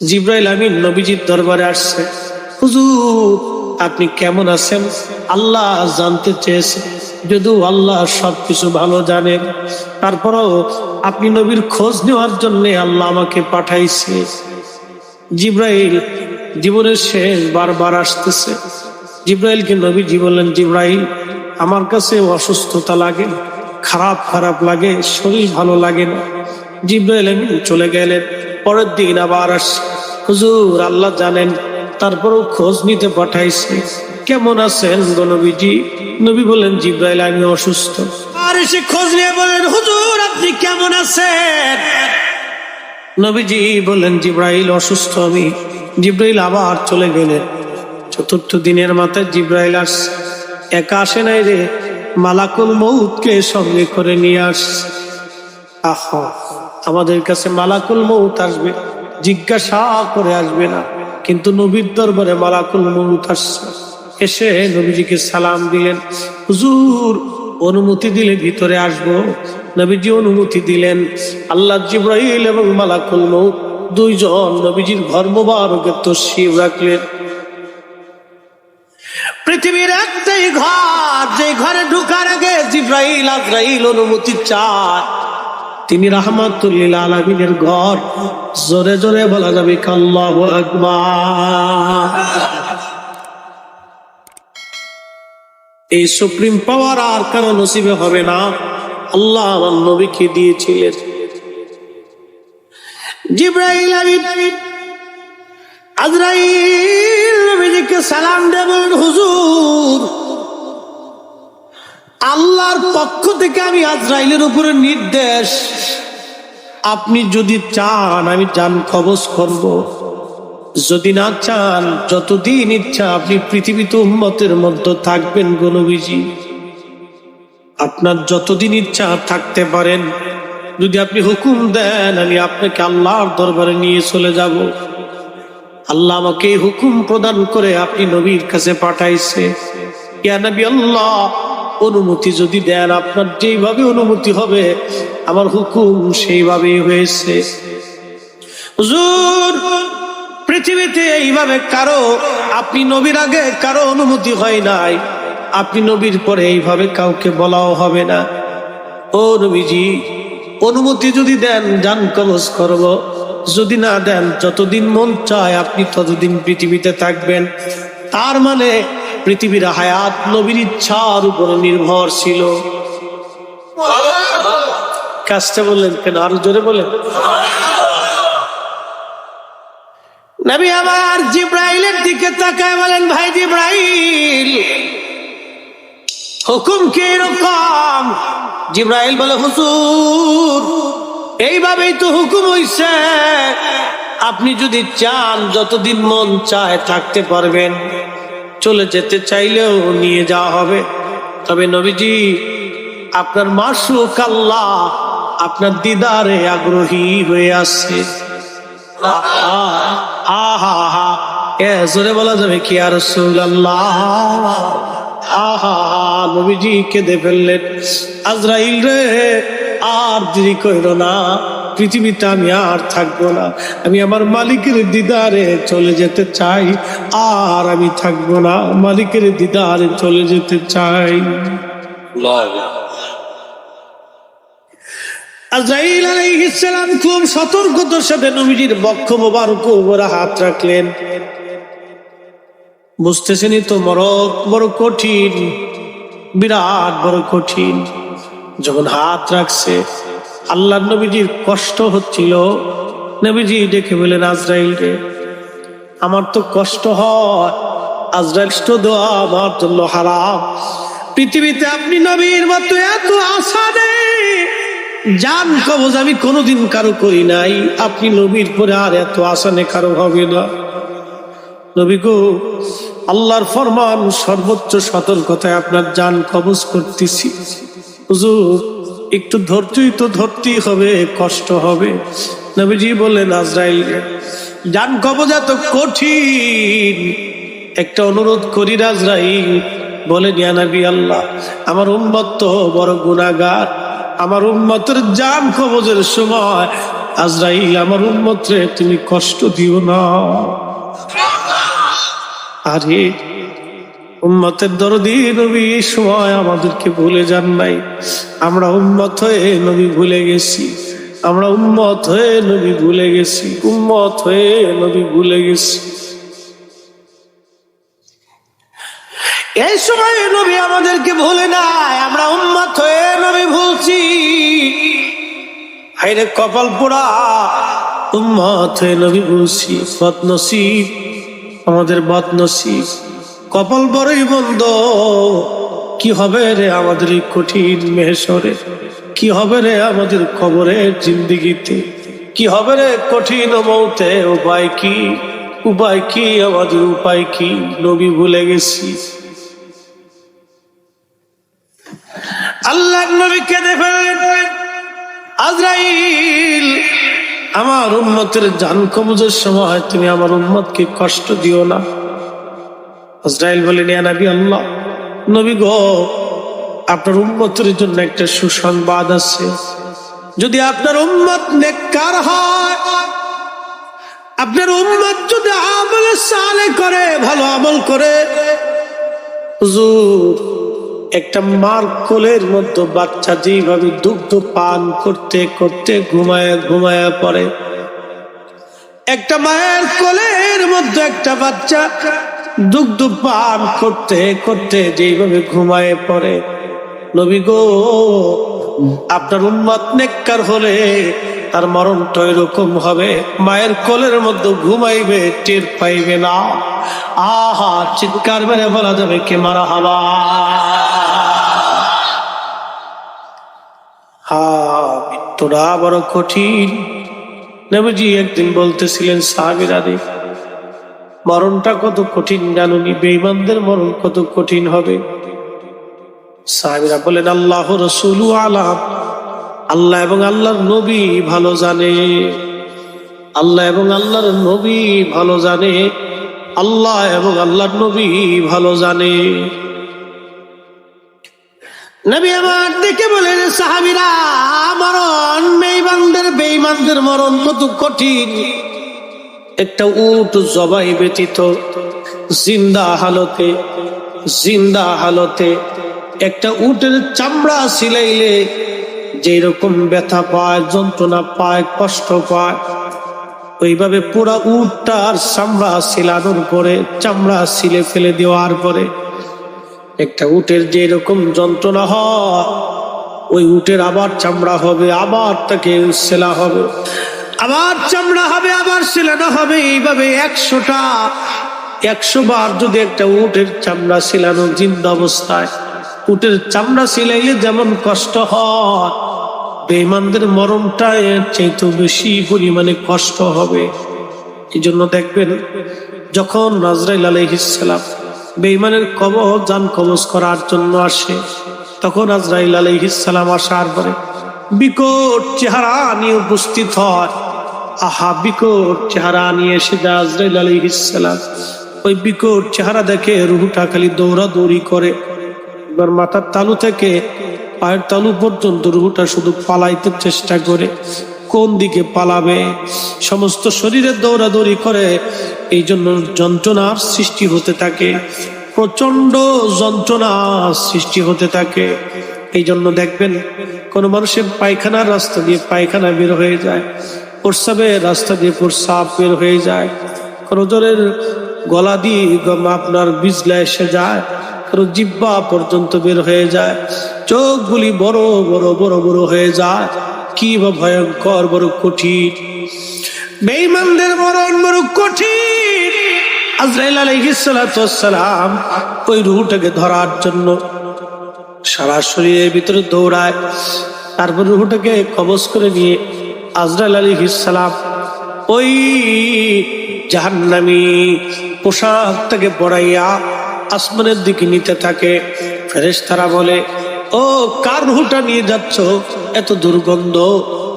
জিব্রাইল আমিন নবীজির দরবারে আসছে। হুজুর, আপনি কেমন আছেন? আল্লাহ জানতে চেয়েছে, যদিও আল্লাহ সবকিছু ভালো জানেন। তারপরও আপনি নবীর খোঁজ নেওয়ার জন্য আল্লাহ আমাকে পাঠাইছে। জিব্রাইল জীবনের শেষ বারবার আসতেছে। জিব্রাইলকে নবীজি বললেন, জিব্রাইল, আমার কাছে অসুস্থতা লাগে, খারাপ খারাপ লাগে, শরীর ভালো লাগে না। জিব্রাইল আমিন চলে গেলেন। পরের দিন আবার আসছে হুজুর আল্লাহ জানেন তারপরও খোঁজ নিতে পাঠাইছে। কেমন আছেন গো নবীজি? নবী বলেন জিব্রাইল আমি অসুস্থ। আর এসে খোঁজ নিয়ে বলেন হুজুর আপনি কেমন আছেন? নবীজি বললেন জিব্রাইল অসুস্থ আমি। জিব্রাইল আবার চলে গেলেন। চতুর্থ দিনের মাথায় জিব্রাইল আসছে। একা আসে নাই রে মালাকুল মৌতকে সঙ্গে করে নিয়ে আসছে। আমাদের কাছে মালাকুল মৌত আসবে। জিজ্ঞাসা করে আসবে না। কিন্তু নবীর দরবারে মালাকুল মৌত আসছে। এসে নবীজিকে সালাম দিলেন। হুজুর, অনুমতি দিলে ভিতরে আসব। নবীজি অনুমতি দিলেন। আল্লাহ জিব্রাহিল এবং মালাকুল মৌত দুইজন নবীজির ঘর মোবারকে তসিব রাখলেন। পৃথিবীর একটাই ঘর, যে ঘরে ঢুকার আগে জিব্রাহিল আজরাইল অনুমতি চায়। তিনি রাহমাতুল্লিল আলমিনের ঘর। জোরে জোরে বলা যাবে কাল্লাহ এই সুপ্রিম পাওয়ার আর কারও নসিবে হবে না। আল্লাহ আমার নবীকে দিয়েছিলেন। জিব্রাইল আজরাইল নবীজিকে সালাম দেবেন, হুজুর। আল্লাহর পক্ষ থেকে আমি আজরাইলের উপরে নির্দেশ। আপনি যদি চান, আমি চান কবজ করব। যদি না চান, যতদিন ইচ্ছা আপনি পৃথিবীতে উম্মতের মধ্যে থাকবেন গণবিজি আপনার যতদিন ইচ্ছা থাকতে পারেন। যদি আপনি হুকুম দেন, আমি আপনাকে আল্লাহর দরবারে নিয়ে চলে যাব। আল্লাহ আমাকে হুকুম প্রদান করে আপনি নবীর কাছে পাঠাইছে। ইয়া নবী আল্লাহ অনুমতি যদি দেন, আপনার যেইভাবে অনুমতি হবে, আমার হুকুম সেইভাবেই হয়েছে। পৃথিবীতে এইভাবে কারও, আপনি নবীর আগে কারও অনুমতি হয় নাই। আপনি নবীর পরে এইভাবে কাউকে বলাও হবে না। ও নবীজি, অনুমতি যদি দেন, যান কবজ করব। যদি না দেন, যতদিন মন চায়, আপনি ততদিন পৃথিবীতে থাকবেন। তার মানে পৃথিবীর হায়াত নবীর ইচ্ছার উপরে ছিল কাজটা বললেন কেন? আরও জোরে বলেন। নবী আমার জিব্রাইলের দিকে তাকায় বলেন, ভাই জিব্রাইল, হুকুম কি এরকম? জিব্রাইল বলে, হুজুর, এইভাবেই তো হুকুম হইছে। আপনি যদি চান, যতদিন মন চায় থাকতে পারবেন। চলে যেতে চাইলেও নিয়ে যাওয়া হবে। তবে নবীজি, আপনার মাসুক আল্লাহ আপনার দিদারে আগ্রহী হয়ে আছে আহা হা এ জোরে বলা যাবে কি আর আল্লাহ আহা, নবীজি কেঁদে ফেললেন। আজরাইল রে, আর দেরি কইর না। পৃথিবীতে আমি আর থাকব না। আমি আমার মালিকের দিদারে চলে যেতে চাই, আর আমি থাকব না। মালিকের দিদারে চলে যেতে চাই। আজরাইল আলাইহিস সালাম খুব সতর্কতার সাথে নবীজির বক্ষ মোবারক উপরে হাত রাখলেন। বুঝতেছেনই তো মরক বড় কঠিন, বিরাট বড় কঠিন। যখন হাত রাখছে আল্লাহ নবীজির কষ্ট হচ্ছিল। নবীজি ডেকে বলেন আজরাইল রে, আমার তো কষ্ট হয়। আজরাইল দেওয়া আমার জন্য হারাম। পৃথিবীতে আপনি নবীর মতো এত আশা নেই। জান কবজ আমি কোনোদিন কারও করি নাই। আপনি নবীর পরে আর এত আশা নেই, কারও হবে না। নবী গো, আল্লাহর ফরমান সর্বোচ্চ সতর্কতায় আপনার জান কবজ করতেছি। হুজুর একটু ধরতেই তো ধরতেই হবে, কষ্ট হবে। নবীজি বললেন, আজরাইল জান কবজ এত কঠিন। একটা অনুরোধ করি আজরাইল, বলেন, ইয়া নবী আল্লাহ, আমার উম্মত তো বড় গুণাগার আমার উম্মতের জান কবজের সময়, আজরাইল, আমার উন্মত রে তুমি কষ্ট দিও না। আরে উম্মতের দরদি, নবী এই সময় আমাদেরকে ভুলে যান নাই। আমরা উম্মত হয়ে নবী ভুলে গেছি। আমরা উম্মত হয়ে নবী ভুলে গেছি। উম্মত হয়ে নবী ভুলে গেছি। এই সময় নবী আমাদেরকে ভুলে নাই। আমরা উম্মত হয়ে নবী ভুলছি। হাইরে কপাল পোড়া। উম্মত হয়ে নবী ভুলছি। বদনসিব। আমাদের বদনসিব। কপাল বড়ই বন্ধ। কি হবে রে আমাদের কঠিন মেহেশরে? কি হবে রে আমাদের কবরের জিন্দিগিতে? কি হবে রে কঠিন মৌতে? উপায় কি? উপায় কি? আমাদের উপায় কি? নবী ভুলে গেছি। আল্লাহ নবী কেঁদে ফেলেন আজরাইল, আমার উন্মতের জান কবজের সময় তুমি আমার উন্মতকে কষ্ট দিও না। আজরাইল বলেন, ইয়া নবী আল্লাহ, নবী গো, আপনার উন্মতের জন্য একটা সুসংবাদ আছে। যদি আপনার উম্মত নেককার হয়, আপনার উম্মত যদি আমলে সালে করে, ভালো আমল করে, হুজুর, একটা মার কোলের মধ্যে বাচ্চা যেভাবে দুগ্ধ পান করতে করতে ঘুমায় ঘুমায় পড়ে। একটা মায়ের কোলের মধ্যে একটা বাচ্চা দুগ্ধ পান করতে করতে যেভাবে ঘুমায় পড়ে। নবী গো, আপনার উন্মাদ নেককার হলে তার মরণটা এরকম হবে, মায়ের কোলের মধ্যে ঘুমাইবে, টের পাইবে না। আহা, চিৎকার মেরে বলা যাবে কে মারা হাবা। হা, মৃত্যুটা বড় কঠিন। নবীজি একদিন বলতেছিলেন সাহাবিরারে মরণটা কত কঠিন জানুনি বেইমানদের মরণ কত কঠিন হবে? সাহাবিরা বলেন, আল্লাহ রসুল আলাম আল্লাহ এবং আল্লাহর নবী ভালো জানে। আল্লাহ এবং আল্লাহর নবী ভালো জানে। আল্লাহ এবং আল্লাহর নবী ভালো জানে। নবী আমার দেখে বলেন, সাহাবিরা, মরণ বেইমানদের বেইমানদের মরণ কত কঠিন। একটা উট জবাই ব্যতীত জিন্দা হালতে জিন্দা হালতে একটা উটের চামড়া সিলাইলে যেই রকম ব্যথা পায়, যন্ত্রণা পায়, কষ্ট পায়, ওইভাবে পুরা উটটার চামড়া সিলানোর পরে, চামড়া সিলে ফেলে দেওয়ার পরে একটা উটের যে রকম যন্ত্রণা হয়, ওই উটের আবার চামড়া হবে, আবার তাকে সেলা হবে। আবার চামড়া হবে, আবার সেলানো হবে, এইভাবে একশোটা একশো বার যদি একটা উটের চামড়া সিলানো জিন্দা অবস্থায়, উটের চামড়া সিলাইলে যেমন কষ্ট হয় বেইমানদের মরণটা এর চাইতে বেশি পরিমাণে কষ্ট হবে। এই জন্য দেখবেন, যখন নাজরাইল আলহিসাম বেইমানের কবজ যান কবজ করার জন্য আসে, তখন আজরাইল আলহিসাম আসার পরে বিকট চেহারা নিয়ে উপস্থিত হয়। আহা বিকট চেহারা নিয়ে এসে যায় আজরাইল আলহিসাম ওই বিকট চেহারা দেখে রুহুটা খালি দৌড়াদৌড়ি করে। এবার মাথার তালু থেকে পায়ের তালু পর্যন্ত রুহুটা শুধু পালাইতে চেষ্টা করে, কোন দিকে পালাবে? সমস্ত শরীরে দৌড়াদৌড়ি করে, এই জন্য যন্ত্রণার সৃষ্টি হতে থাকে প্রচণ্ড যন্ত্রণা সৃষ্টি হতে থাকে। এই জন্য দেখবেন, কোন মানুষের পায়খানার রাস্তা দিয়ে পায়খানা বের হয়ে যায়। প্রস্রাবের রাস্তা দিয়ে প্রস্রাব বের হয়ে যায়। কোনো জনের গলা দিয়ে আপনার বিজলা এসে যায় কারও জিব্বা পর্যন্ত বের হয়ে যায়। চোখগুলি বড় বড় বড় বড় হয়ে যায়, কি বা ভয়ঙ্কর, বড় কঠিন। বেঈমানদের মরণ বড় কঠিন। আজরাইল আলাইহিসসালাম ওই রুহটাকে ধরার জন্য সারা শরীরের ভিতরে দৌড়ায়, তারপর রুহটাকে কবজ করে নিয়ে আজরাইল আলাইহিসসালাম ওই জাহান্নামী পোশাকটাকে পড়াইয়া আসমানের দিকে নিতে থাকে। ফেরেশতারা বলে, ও, কার রুহটা নিয়ে যাচ্ছ? এত দুর্গন্ধ।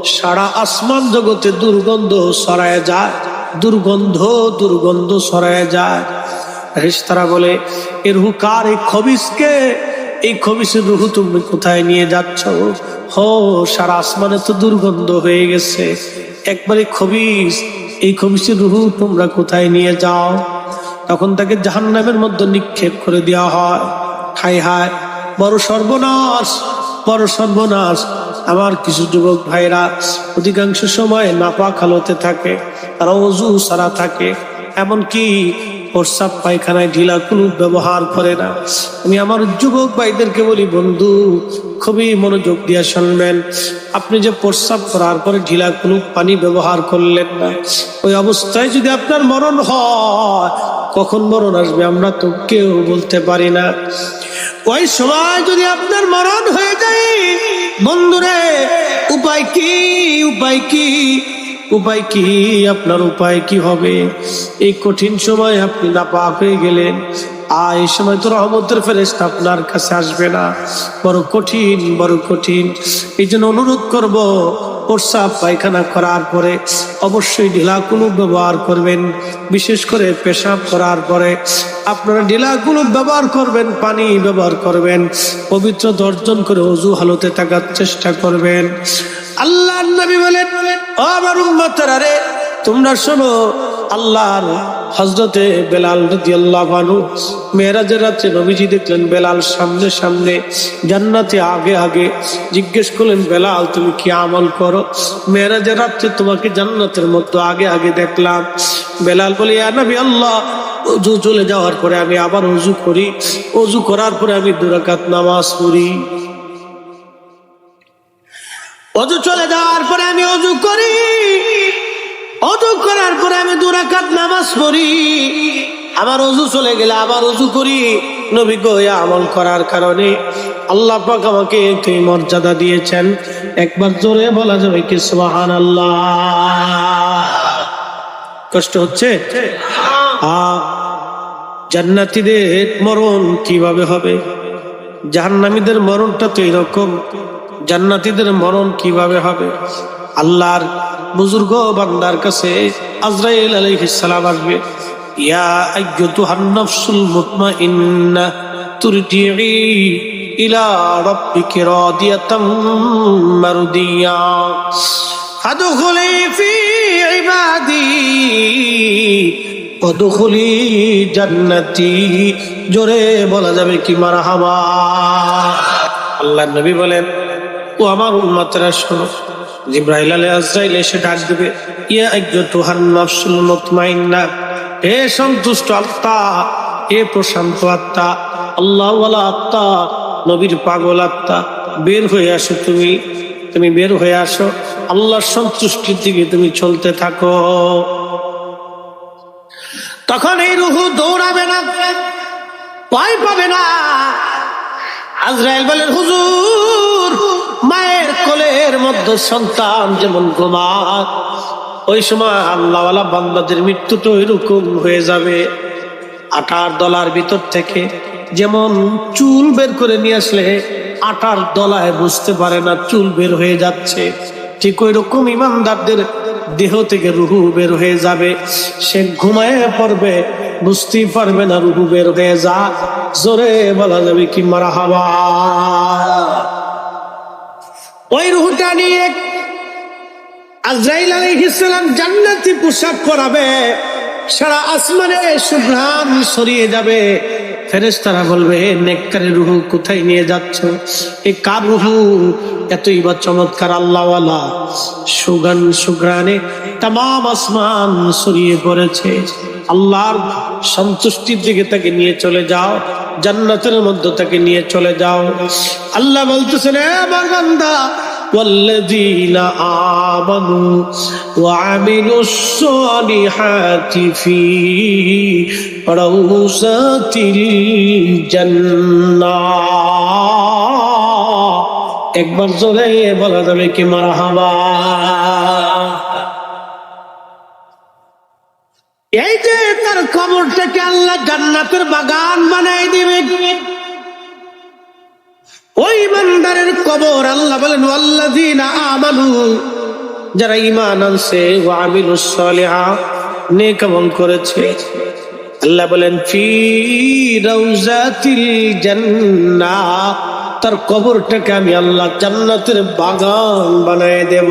সারা আসমান জগতে দুর্গন্ধ সরায় যায়, দুর্গন্ধ দুর্গন্ধ সরায় যায়। ফেরেশতারা বলে এর রুহ কার? এই খবিসকে? এই খবিসের রুহু তুমি কোথায় নিয়ে যাচ্ছ? হো সারা আসমানে তো দুর্গন্ধ হয়ে গেছে। একবারে খবিস এই খবিসের রুহু তোমরা কোথায় নিয়ে যাও? তখন তাকে জাহান্নামের মধ্যে নিক্ষেপ করে দেওয়া হয়। হাই হায়, বড় সর্বনাশ বড় সর্বনাশ। আমার কিছু যুবক ভাইরা অধিকাংশ সময় নাপাক হালতে থাকে, তারা অজু সারা থাকে। এমনকি প্রস্রাব পায়খানায় ঢিলা কুলুপ ব্যবহার করে না। আমি আমার যুবক ভাইদেরকে বলি, বন্ধু, খুবই মনোযোগ দিয়ে শুনবেন। আপনি যে প্রস্রাব করার পরে ঢিলা কুলুপ পানি ব্যবহার করলেন না, ওই অবস্থায় যদি আপনার মরণ হয়, কখন মরণ আসবে আমরা তো কেউ বলতে পারি না। ওই সময় যদি আপনার মরণ হয়ে যায়, বন্ধুরে, উপায় কি উপায় কি? উপায় কি? আপনার উপায় কি হবে? এই কঠিন সময় আপনি না পাক হয়ে গেলেন। আর এই সময় তো রহমতের ফেরেস্তা আপনার কাছে আসবে না। বড় কঠিন বড় কঠিন। এই জন্য অনুরোধ করব, প্রস্রাব, পায়খানা করার পরে অবশ্যই ঢিলা কুলুপ ব্যবহার করবেন। বিশেষ করে পেশাব করার পরে আপনারা ঢিলা কুলুপ ব্যবহার করবেন, পানি ব্যবহার করবেন, পবিত্র দর্জন করে অজু হালতে থাকার চেষ্টা করবেন। আল্লাহ নবী বলেন আমার উম্মতরা রে, তোমরা শোনো, আল্লাহর হজরতে বেলাল আনহু মেরাজের রাত্রে নবীজি দেখলেন, বেলাল সামনে সামনে জান্নাতে আগে আগে জিজ্ঞেস করলেন, বেলাল, তুমি কি আমল করো? মেরাজের রাত্রে তোমাকে জান্নাতের মধ্যে আগে আগে দেখলাম। বেলাল বলে নবী আল্লাহ অজু চলে যাওয়ার পরে আমি আবার অজু করি। অজু করার পরে আমি দুরাকাত নামাজ পড়ি। অজু চলে যাওয়ার পরে আমি অজু করার পরে আমি দুরাকাত নামাজ পড়ি। আবার অজু চলে গেলে আবার অজু করি। নবী গোয়া আমল করার কারণে আল্লাহ পাক আমাকে একটি মর্যাদা দিয়েছেন। একবার জোরে বলা যাবে কি সুবহান আল্লাহ কষ্ট হচ্ছে? জান্নাতীদের মরণ কীভাবে হবে? জাহান্নামীদের মরণটা তো এরকম। জান্নাতীদের মরণ কীভাবে হবে? আল্লাহর বুজুর্গ বান্দার কাছে আজরাইল আলাইহিস সালাম আসবে। ইয়া জান্নাতি। জোরে বলা যাবে কি মারা মারহাবা? আল্লাহ নবী বলেন ও আমার উম্মতরা শোনো, জিব্রাইল আলাইহিস আজরাইল এসে ডাক দিবে, ইয়া আইয়ুতুহান নাফসুল মুতমাইন্না, হে সন্তুষ্ট আত্মা, হে প্রশান্ত আত্মা, আল্লাহ ওয়ালা আত্মা, নবীর পাগল আত্মা, বের হয়ে আসো তুমি তুমি বের হয়ে আসো, আল্লাহর সন্তুষ্টির দিকে তুমি চলতে থাকো। তখন এই রুহু দৌড়াবে না, ভয় পাবে না। আজরাইল বলেন হুজুর কোলের মধ্যে সন্তান যেমন ঘুমায়, ওই সময় আল্লাহওয়ালা বান্দাদের মৃত্যু তো এরকম হয়ে যাবে। আটার দলার ভিতর থেকে যেমন চুল বের করে নিয়ে আসলে, আটার দলায় বুঝতে পারে না, চুল বের হয়ে যাচ্ছে। ঠিক ওই রকম ইমানদারদের দেহ থেকে রুহু বের হয়ে যাবে। সে ঘুমায় পড়বে, বুঝতেই পারবে না রুহু বের হয়ে যা জোরে বলা যাবে কি মারা হাওয়া। ওই রুহুটা নিয়ে আজরাইল আলাইহিসসালাম জান্নাতি পোশাক পরাবে, সারা আসমানে সুঘ্রাণ সরিয়ে যাবে। ফেরেস্তারা বলবে হে নেককারে রুহু কোথায় নিয়ে যাচ্ছ? এ কার রুহু? এতই বা চমৎকার আল্লাহওয়ালা। সুগান সুগ্রানে তাম আসমান সরিয়ে পড়েছে। আল্লাহর সন্তুষ্টির দিকে তাকে নিয়ে চলে যাও। জান্নাতের মধ্যে তাকে নিয়ে চলে যাও আল্লাহ বলতেছেন "এ আমার বান্দা والذين آمنوا وعملوا الصالحات في روضات الجنة একবার জোরে বলা যাবে কি মারহাবা এই যে তার কবরটাকে আল্লাহ জান্নাতের বাগান বানাই দিবে। ওই ইমানদারের কবর আল্লাহ বলেন আল্লাযীনা আমানু যারা ঈমান আনছে, ওয়া আমিলুস সালিহা করেছে। আল্লাহ বলেন, ফি রাউজাতিল জান্নাহ তার কবরটাকে আমি আল্লাহ জান্নাতের বাগান বানায় দেব।